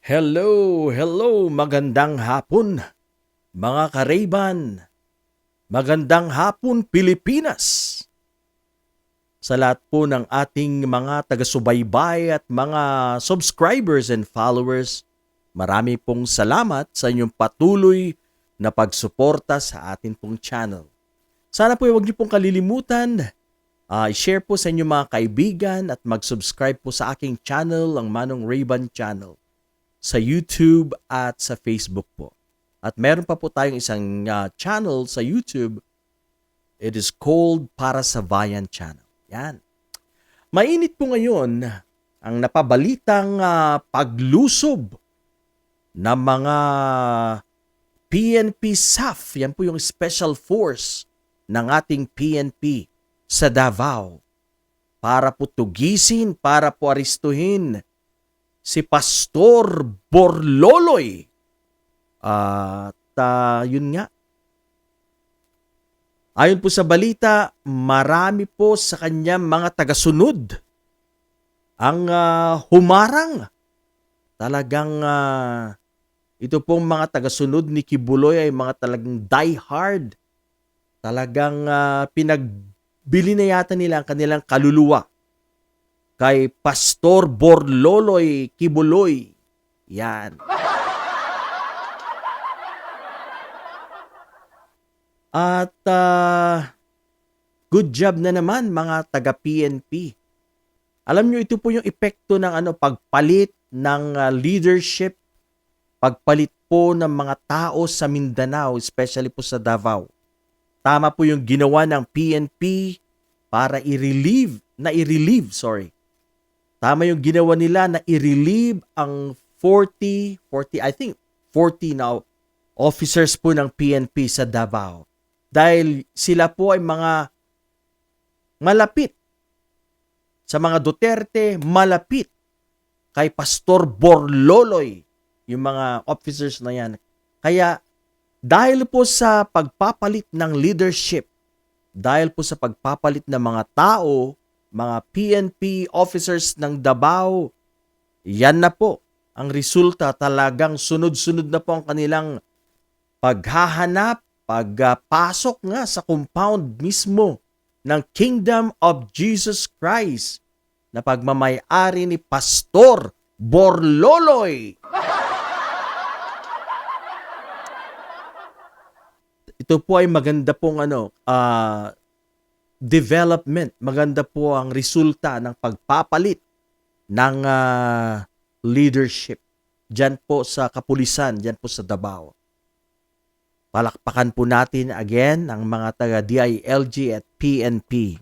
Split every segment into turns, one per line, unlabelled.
Hello, hello, magandang hapon, mga Karayban. Magandang hapon, Pilipinas. Sa lahat po ng ating mga taga-subaybay at mga subscribers and followers, marami pong salamat sa inyong patuloy na pagsuporta sa atin pong channel. Sana po huwag niyo pong kalilimutan Ah, i-share po sa inyong mga kaibigan at mag-subscribe po sa aking channel, ang Manong Rayban Channel, sa YouTube at sa Facebook po. At meron pa po tayong isang ah, channel sa YouTube. It is called Para sa Bayan Channel. Yan. Mainit po ngayon ang napabalitang ah, paglusob ng mga PNP SAF. Yan po yung special force ng ating PNP sa Davao para po tugisin, para po aristuhin si Pastor Borloloy. At ah, yun nga, ayon po sa balita, marami po sa kanyang mga tagasunod ang ah, humarang. Talagang ah, ito pong mga tagasunod ni Kibuloy ay mga talagang die-hard. Talagang ah, pinag bili na yata nila ang kanilang kaluluwa kay Pastor Borloloy Kibuloy. Yan. At ah, good job na naman mga taga PNP. Alam nyo, ito po yung epekto ng ano, pagpalit ng ah, leadership, pagpalit po ng mga tao sa Mindanao, especially po sa Davao. Tama po yung ginawa ng PNP para i-relieve, na i-relieve, sorry. Tama yung ginawa nila na i-relieve ang 40, 40, I think 40 now, officers po ng PNP sa Davao. Dahil sila po ay mga malapit sa mga Duterte, malapit kay Pastor Borloloy, yung mga officers na yan. Kaya dahil po sa pagpapalit ng leadership, dahil po sa pagpapalit ng mga tao, mga PNP officers ng Davao, yan na po ang resulta talagang sunod-sunod na po ang kanilang paghahanap, pagpasok nga sa compound mismo ng Kingdom of Jesus Christ na pagmamayari ni Pastor Borloloy. ito po ay maganda pong ano, ah, development. Maganda po ang resulta ng pagpapalit ng ah, leadership. Diyan po sa kapulisan, diyan po sa Davao. Palakpakan po natin again ang mga taga DILG at PNP.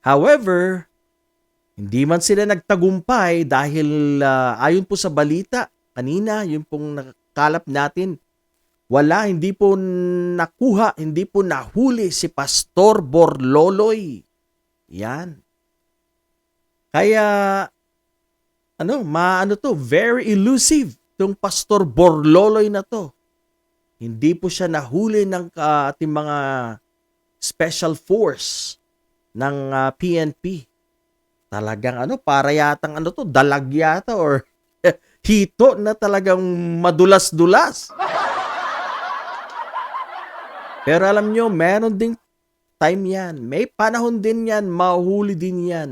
However, hindi man sila nagtagumpay dahil ah, ayon po sa balita, kanina, yung pong nakalap natin, wala, hindi po nakuha, hindi po nahuli si Pastor Borloloy. Yan. Kaya, ano, maano to, very elusive tong Pastor Borloloy na to. Hindi po siya nahuli ng uh, ating mga special force ng uh, ah, PNP. Talagang ano, para yatang ano to, dalag yata or hito na talagang madulas-dulas. Pero alam nyo, meron ding time yan. May panahon din yan, mahuli din yan.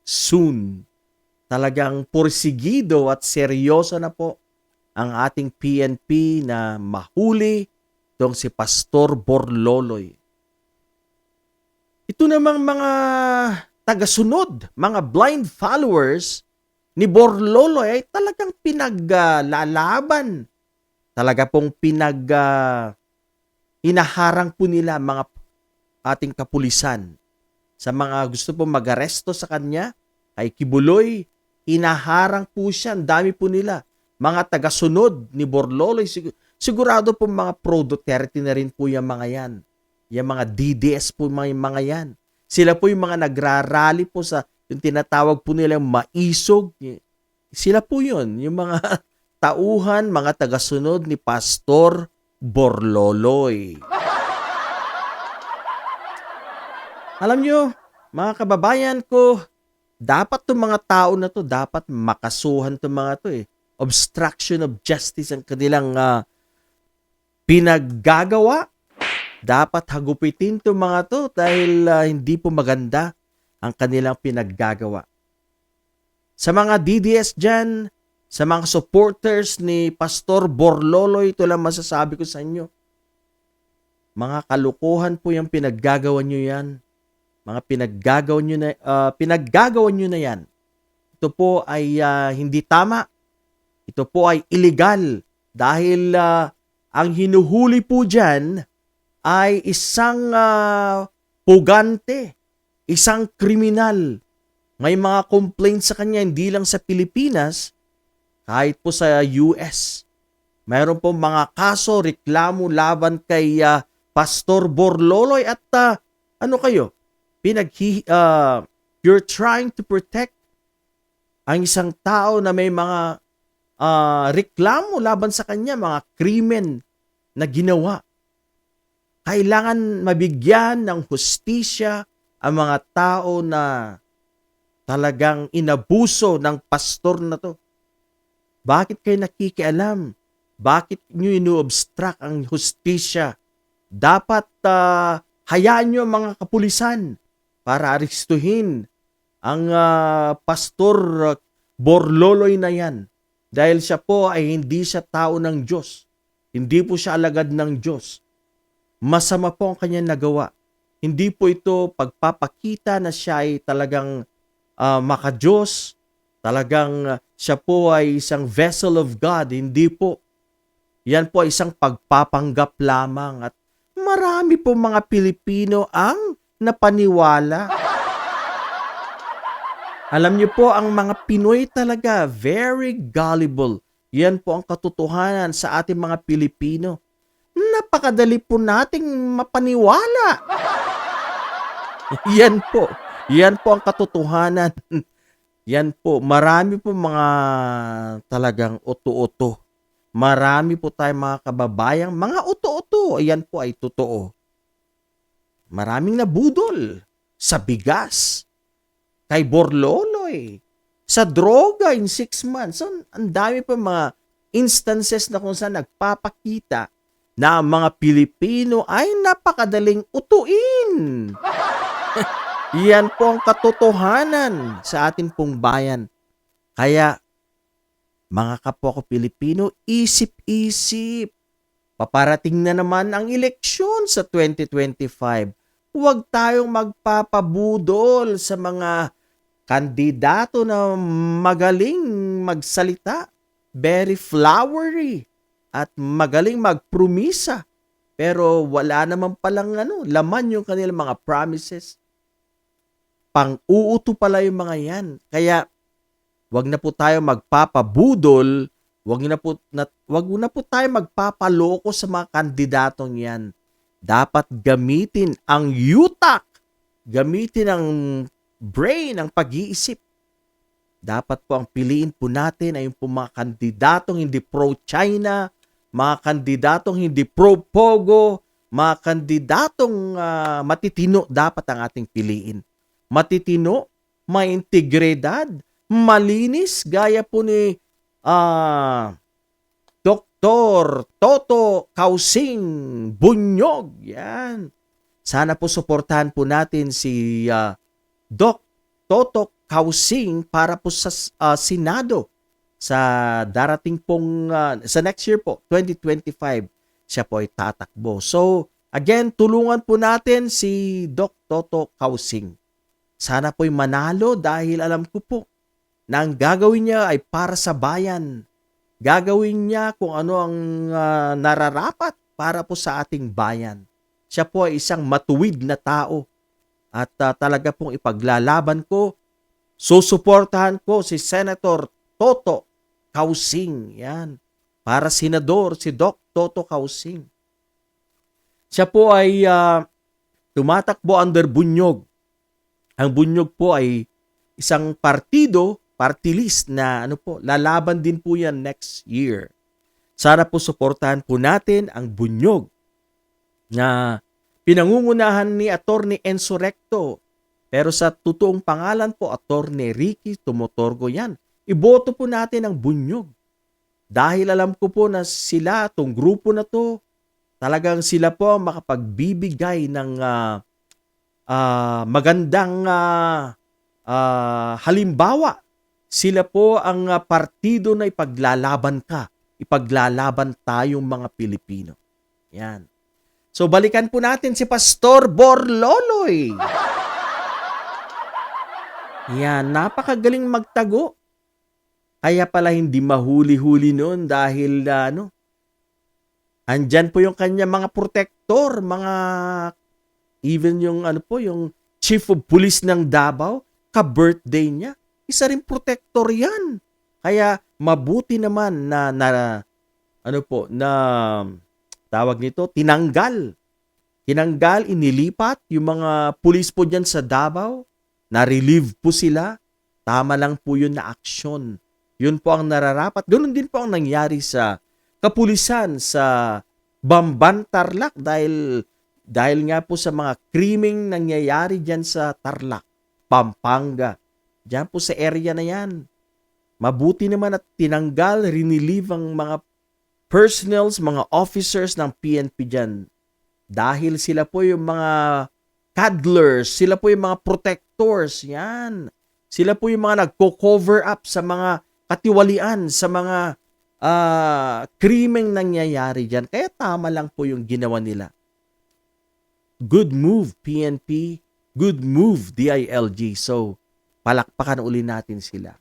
Soon. Talagang porsigido at seryoso na po ang ating PNP na mahuli itong si Pastor Borloloy. Ito namang mga tagasunod, mga blind followers ni Borlolo ay talagang pinaglalaban. Talaga pong pinag uh, inaharang po nila mga ating kapulisan. Sa mga gusto po mag-aresto sa kanya kay Kibuloy inaharang po siya. Ang dami po nila. Mga tagasunod ni Borloloy sig- sigurado po mga pro Duterte na rin po yung mga yan. Yung mga DDS po mga, mga yan. Sila po yung mga nagrarally po sa yung tinatawag po nilang maisog. Sila po yun, yung mga tauhan, mga tagasunod ni Pastor Borloloy. Alam nyo, mga kababayan ko, dapat tong mga tao na to, dapat makasuhan tong mga to eh. Obstruction of justice ang kanilang ah, pinaggagawa. Dapat hagupitin tong mga to dahil ah, hindi po maganda ang kanilang pinaggagawa. Sa mga DDS dyan, sa mga supporters ni Pastor Borlolo, ito lang masasabi ko sa inyo. Mga kalukuhan po yung pinaggagawa nyo yan. Mga pinaggagawa nyo na, ah, pinaggagawa nyo na yan. Ito po ay ah, hindi tama. Ito po ay illegal dahil ah, ang hinuhuli po dyan ay isang ah, pugante, isang kriminal. May mga complaints sa kanya hindi lang sa Pilipinas, kahit po sa US. Mayroon po mga kaso, reklamo laban kay ah, Pastor Borloloy at ah, ano kayo? Pinaghi ah, you're trying to protect ang isang tao na may mga ah, reklamo laban sa kanya, mga krimen na ginawa. Kailangan mabigyan ng hustisya ang mga tao na talagang inabuso ng pastor na to. Bakit kayo nakikialam? Bakit nyo inu-obstruct ang hustisya? Dapat ah, hayaan nyo mga kapulisan para aristuhin ang ah, pastor Borloloy na yan. Dahil siya po ay hindi siya tao ng Diyos. Hindi po siya alagad ng Diyos. Masama po ang kanyang nagawa. Hindi po ito pagpapakita na siya ay talagang uh, makajos, talagang uh, siya po ay isang vessel of God. Hindi po. Yan po ay isang pagpapanggap lamang at marami po mga Pilipino ang napaniwala. Alam niyo po, ang mga Pinoy talaga, very gullible. Yan po ang katotohanan sa ating mga Pilipino. Napakadali po nating mapaniwala. yan po. Yan po ang katotohanan. Yan po. Marami po mga talagang uto-uto. Marami po tayong mga kababayang mga uto-uto. Yan po ay totoo. Maraming nabudol sa bigas, kay Borloloy, sa droga in six months. So, ang dami pa mga instances na kung saan nagpapakita na ang mga Pilipino ay napakadaling utuin. Yan po ang katotohanan sa atin pong bayan. Kaya, mga kapwa ko Pilipino, isip-isip. Paparating na naman ang eleksyon sa 2025. Huwag tayong magpapabudol sa mga kandidato na magaling magsalita, very flowery, at magaling magpromisa. Pero wala naman palang ano, laman yung kanilang mga promises. Pang-uuto pala yung mga yan. Kaya, wag na po tayo magpapabudol, wag na po, na, wag na po tayo magpapaloko sa mga kandidatong yan. Dapat gamitin ang yutak, gamitin ang brain, ang pag-iisip. Dapat po ang piliin po natin ay yung po mga kandidatong hindi pro-China, mga kandidatong hindi pro-Pogo, mga kandidatong uh, matitino dapat ang ating piliin. Matitino, may integridad, malinis, gaya po ni uh, Dr. Toto Kausing Bunyog. Yan. Sana po suportahan po natin si uh, Doc Toto Kausing para po sa uh, Senado sa darating pong uh, sa next year po 2025 siya po ay tatakbo. So again tulungan po natin si Doc Toto Kausing. Sana po'y manalo dahil alam ko po na ang gagawin niya ay para sa bayan Gagawin niya kung ano ang uh, nararapat para po sa ating bayan. Siya po ay isang matuwid na tao at uh, talaga pong ipaglalaban ko, susuportahan ko si Senator Toto Kausing. Yan. Para senador si Doc Toto Kausing. Siya po ay uh, tumatakbo under Bunyog. Ang Bunyog po ay isang partido party list na ano po, lalaban din po yan next year. Sana po suportahan po natin ang bunyog na pinangungunahan ni Attorney Enzo Recto Pero sa totoong pangalan po, Attorney Ricky Tumotorgo yan. Iboto po natin ang bunyog. Dahil alam ko po na sila, tong grupo na to, talagang sila po ang makapagbibigay ng ah, ah, magandang ah, ah, halimbawa. Sila po ang partido na ipaglalaban ka. Ipaglalaban tayong mga Pilipino. Yan. So balikan po natin si Pastor Borloloy. Yan, napakagaling magtago. Kaya pala hindi mahuli-huli noon dahil ah, ano, andyan po yung kanya mga protector, mga even yung ano po, yung chief of police ng Davao, ka-birthday niya. Isa rin protector yan. Kaya mabuti naman na, na ano po, na tawag nito, tinanggal. Tinanggal, inilipat yung mga pulis po dyan sa Davao. Na-relieve po sila. Tama lang po yun na aksyon. Yun po ang nararapat. Ganun din po ang nangyari sa kapulisan sa Bamban Tarlac dahil dahil nga po sa mga krimeng nangyayari diyan sa Tarlac, Pampanga. Diyan po sa area na yan. Mabuti naman at tinanggal, rinilieve ang mga personnels, mga officers ng PNP dyan. Dahil sila po yung mga cuddlers, sila po yung mga protectors, yan. Sila po yung mga nagko-cover up sa mga katiwalian, sa mga ah krimeng nangyayari dyan. Kaya tama lang po yung ginawa nila. Good move, PNP. Good move, DILG. So, palakpakan uli natin sila.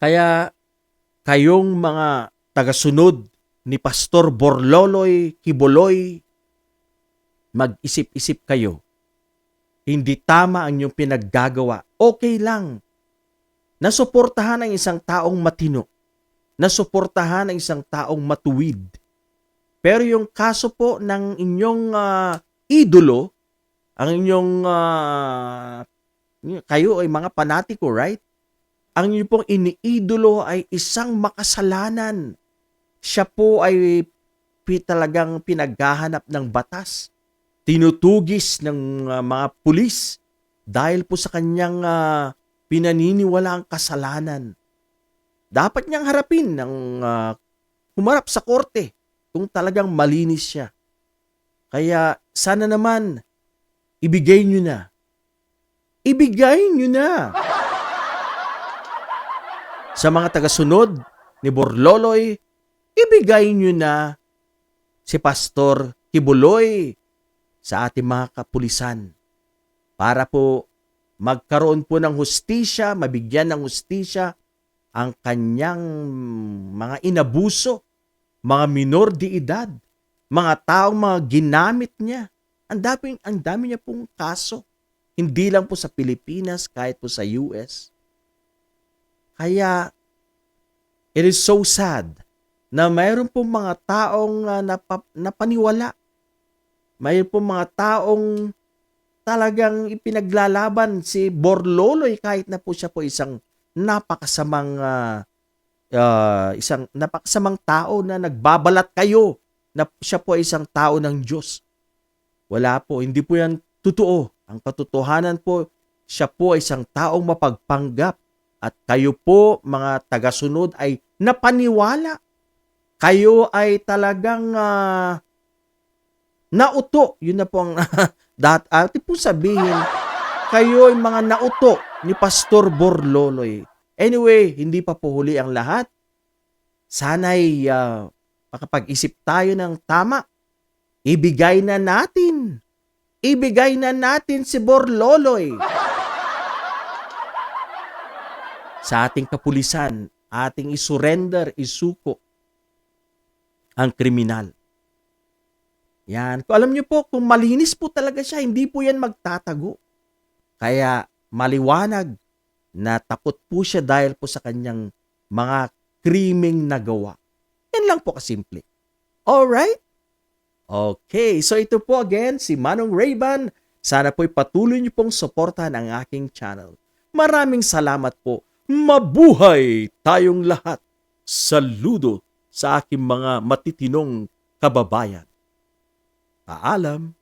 Kaya kayong mga tagasunod ni Pastor Borloloy Kiboloy, mag-isip-isip kayo. Hindi tama ang inyong pinaggagawa. Okay lang. Nasuportahan ang isang taong matino. Nasuportahan ang isang taong matuwid. Pero yung kaso po ng inyong ah, idolo, ang inyong ah, kayo ay mga panatiko, right? Ang inyong pong iniidolo ay isang makasalanan. Siya po ay talagang pinaghahanap ng batas. Tinutugis ng ah, mga pulis dahil po sa kanyang ah, pinaniniwalaang kasalanan. Dapat niyang harapin ng ah, humarap sa korte kung talagang malinis siya. Kaya sana naman ibigay niyo na. Ibigay niyo na. Sa mga tagasunod ni Borloloy, ibigay niyo na si Pastor Kibuloy sa ating mga kapulisan para po magkaroon po ng hustisya, mabigyan ng hustisya ang kanyang mga inabuso, mga minor de edad, mga taong mga ginamit niya. Ang dami, ang dami niya pong kaso. Hindi lang po sa Pilipinas, kahit po sa US. Kaya, it is so sad na mayroon po mga taong uh, napa, napaniwala. Mayroon po mga taong talagang ipinaglalaban si Borloloy kahit na po siya po isang napakasamang uh, uh, isang napakasamang tao na nagbabalat kayo na siya po ay isang tao ng Diyos. Wala po, hindi po yan totoo. Ang katotohanan po, siya po ay isang taong mapagpanggap at kayo po, mga tagasunod, ay napaniwala. Kayo ay talagang uh, nauto. Yun na po ang dat ati po sabihin, kayo ay mga nauto ni Pastor Borloloy. Anyway, hindi pa po huli ang lahat. Sana'y uh, makapag-isip tayo ng tama. Ibigay na natin. Ibigay na natin si Borloloy sa ating kapulisan, ating isurrender, isuko ang kriminal. Yan. Kung alam niyo po, kung malinis po talaga siya, hindi po yan magtatago. Kaya maliwanag na takot po siya dahil po sa kanyang mga krimeng nagawa. Yan lang po kasimple. Alright? Okay, so ito po again si Manong Rayban. Sana po'y patuloy niyo pong suportahan ang aking channel. Maraming salamat po. Mabuhay tayong lahat. Saludo sa aking mga matitinong kababayan. Paalam.